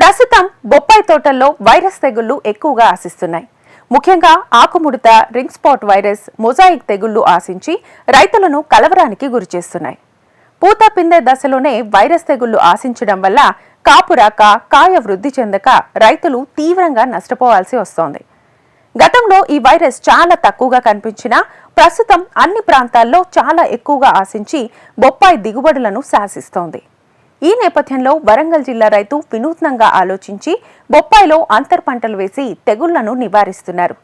ప్రస్తుతం బొప్పాయి తోటల్లో వైరస్ తెగుళ్ళు ఎక్కువగా ఆశిస్తున్నాయి. ముఖ్యంగా ఆకుముడత రింగ్ స్పాట్ వైరస్ మొజాయిక్ తెగుళ్ళు ఆశించి రైతులను కలవరానికి గురిచేస్తున్నాయి పూత పిందె దశలోనే వైరస్ తెగుళ్ళు ఆశించడం వల్ల కాపు రాక కాయ వృద్ధి చెందక రైతులు తీవ్రంగా నష్టపోవాల్సి వస్తోంది. గతంలో ఈ వైరస్ చాలా తక్కువగా కనిపించినా ప్రస్తుతం అన్ని ప్రాంతాల్లో చాలా ఎక్కువగా ఆశించి బొప్పాయి దిగుబడులను శాసిస్తోంది. ఈ నేపథ్యంలో వరంగల్ జిల్లా రైతు వినూత్నంగా ఆలోచించి బొప్పాయిలో అంతర్ పంటలు వేసి తెగుళ్ళను నివారిస్తున్నారు.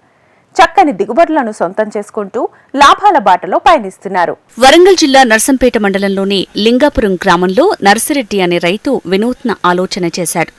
చక్కని దిగుబడులను సొంతం చేసుకుంటూ లాభాల బాటలో పయనిస్తున్నారు. వరంగల్ జిల్లా నర్సంపేట మండలంలోని లింగాపురం గ్రామంలో నర్సిరెడ్డి అనే రైతు వినూత్న ఆలోచన చేశాడు.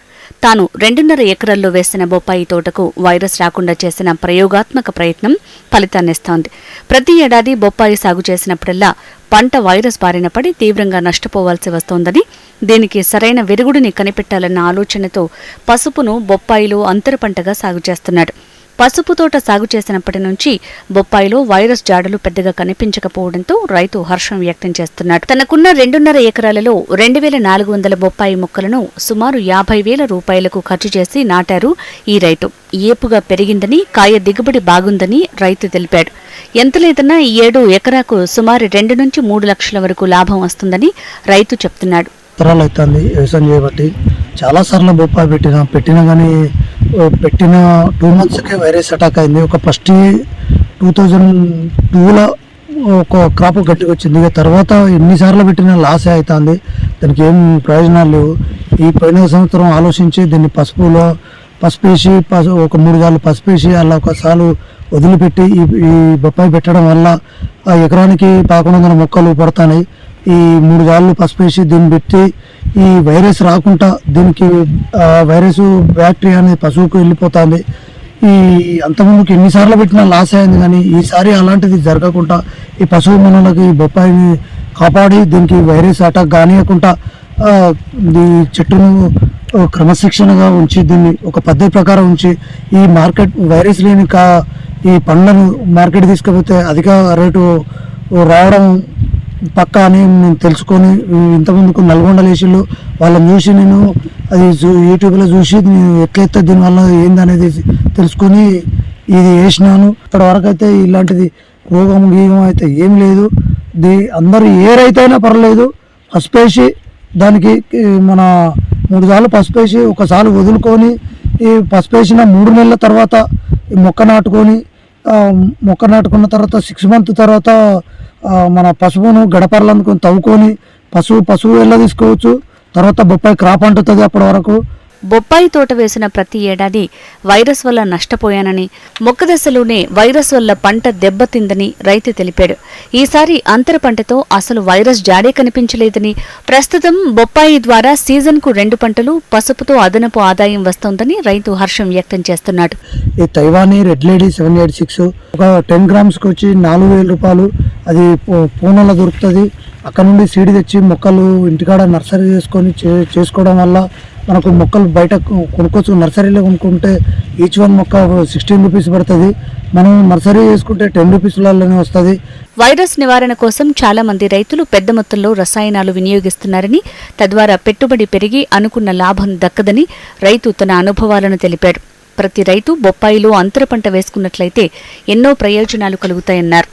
తాను రెండున్నర ఎకరాల్లో వేసిన బొప్పాయి తోటకు వైరస్ రాకుండా చేసిన ప్రయోగాత్మక ప్రయత్నం ఫలితాన్నిస్తోంది ప్రతి ఏడాది బొప్పాయి సాగు చేసినప్పుడల్లా పంట వైరస్ బారిన పడి తీవ్రంగా నష్టపోవాల్సి వస్తోందని దీనికి సరైన వెరుగుడిని కనిపెట్టాలన్న ఆలోచనతో పసుపును బొప్పాయిలో అంతర పంటగా సాగు చేస్తున్నాడు. పసుపు తోట సాగు చేసినప్పటి నుంచి బొప్పాయిలో వైరస్ జాడలు పెద్దగా కనిపించకపోవడంతో రైతు హర్షం వ్యక్తం చేస్తున్నాడు. తనకున్న రెండున్నర ఎకరాలలో రెండు వేల నాలుగు వందల బొప్పాయి మొక్కలను సుమారు యాభై వేల రూపాయలకు ఖర్చు చేసి నాటారు ఈ రైతు. ఏపుగా పెరిగిందని కాయ దిగుబడి బాగుందని రైతు తెలిపాడు. ఎంత లేదన్నా ఈ ఏడు ఎకరాకు సుమారు రెండు నుంచి మూడు లక్షల వరకు లాభం వస్తుందని రైతు చెప్తున్నాడు. తరాలు అవుతుంది వ్యవసాయం చేయబట్టి. చాలా సార్లు బొప్పాయి పెట్టిన పెట్టినా కానీ పెట్టిన టూ మంత్స్కే వైరస్ అటాక్ అయింది. ఒక ఫస్ట్ టూ థౌజండ్ టూలో ఒక క్రాప్ గట్టిగా వచ్చింది. ఇక తర్వాత ఎన్నిసార్లు పెట్టినా లాస్ అవుతుంది. దానికి ఏం ప్రయోజనాలు లేవు. ఈ పోయిన సంవత్సరం ఆలోచించి దీన్ని పసుపులో పసుపేసి పసు ఒక మూడు సార్లు పసుపేసి అలా ఒకసారి వదిలిపెట్టి ఈ ఈ బొప్పాయి పెట్టడం వల్ల ఆ ఎకరానికి పదకొండు వందల మొక్కలు పడతాయి. ఈ మూడు సార్లు పసిపేసి దీన్ని పెట్టి ఈ వైరస్ రాకుండా దీనికి వైరస్ బ్యాక్టీరియా అనేది పశువుకు వెళ్ళిపోతుంది. ఈ అంతకుముందుకు ఎన్నిసార్లు పెట్టినా లాస్ అయింది కానీ ఈసారి అలాంటిది జరగకుండా ఈ పశువు మనలకి ఈ బొప్పాయిని కాపాడి దీనికి వైరస్ అటాక్ కానియకుండా ఈ చెట్టును క్రమశిక్షణగా ఉంచి దీన్ని ఒక పద్ధతి ప్రకారం ఉంచి ఈ మార్కెట్ వైరస్ లేని కా ఈ పండ్లను మార్కెట్ తీసుకుపోతే అధిక రేటు రావడం పక్కా అని నేను తెలుసుకొని ఇంతకుముందుకు నల్గొండ లేచిళ్ళు వాళ్ళని చూసి నేను అది యూట్యూబ్లో చూసి నేను ఎట్లయితే దీనివల్ల ఏందనేది తెలుసుకొని ఇది వేసినాను. ఇప్పటి వరకు అయితే ఇలాంటిది రోగం గీగం అయితే ఏం లేదు. ది అందరూ ఏ రైతు అయినా పర్లేదు పసిపేసి దానికి మన మూడు సార్లు పసిపేసి ఒకసారి వదులుకొని ఈ పసిపేసిన మూడు నెలల తర్వాత మొక్క నాటుకొని మొక్క నాటుకున్న తర్వాత సిక్స్ మంత్ తర్వాత మన పశువును గడపరలందుకొని తవ్వుకొని పశువు పశువు ఎలా తీసుకోవచ్చు. తర్వాత బొప్పాయి క్రాప్ అంటుతుంది అప్పటి వరకు. బొప్పాయి తోట వేసిన ప్రతి ఏడాది వైరస్ వల్ల నష్టపోయానని మొక్క దశలోనే వైరస్ వల్ల పంట దెబ్బతిందని రైతు తెలిపాడు. ఈసారి అంతర పంటతో అసలు వైరస్ జాడే కనిపించలేదని ప్రస్తుతం బొప్పాయి ద్వారా సీజన్కు రెండు పంటలు పసుపుతో అదనపు ఆదాయం వస్తోందని రైతు హర్షం వ్యక్తం చేస్తున్నాడు. ఈ తైవానీ red lady seven eight six ఒక టెన్ గ్రామ్స్కి వచ్చి నాలుగు వేల రూపాయలు. అది పూనలో దొరుకుతుంది. అక్కడ నుండి సీడ్ తెచ్చి మొక్కలు ఇంటికాడ నర్సరీ చేసుకొని చేసుకోవడం వల్ల మనకు మొక్కలు బయట కొనుక్కోవచ్చు. నర్సరీలో కొనుక్కుంటే ఈచ్ వన్ మొక్క సిక్స్టీన్ రూపీస్ పడుతుంది. మనం నర్సరీ చేసుకుంటే టెన్ రూపీస్లలోనే వస్తుంది. వైరస్ నివారణ కోసం చాలా మంది రైతులు పెద్ద మొత్తంలో రసాయనాలు వినియోగిస్తున్నారని తద్వారా పెట్టుబడి పెరిగి అనుకున్న లాభం దక్కదని రైతు తన అనుభవాలను తెలిపాడు. ప్రతి రైతు బొప్పాయిలో అంతర పంట వేసుకున్నట్లయితే ఎన్నో ప్రయోజనాలు కలుగుతాయన్నారు.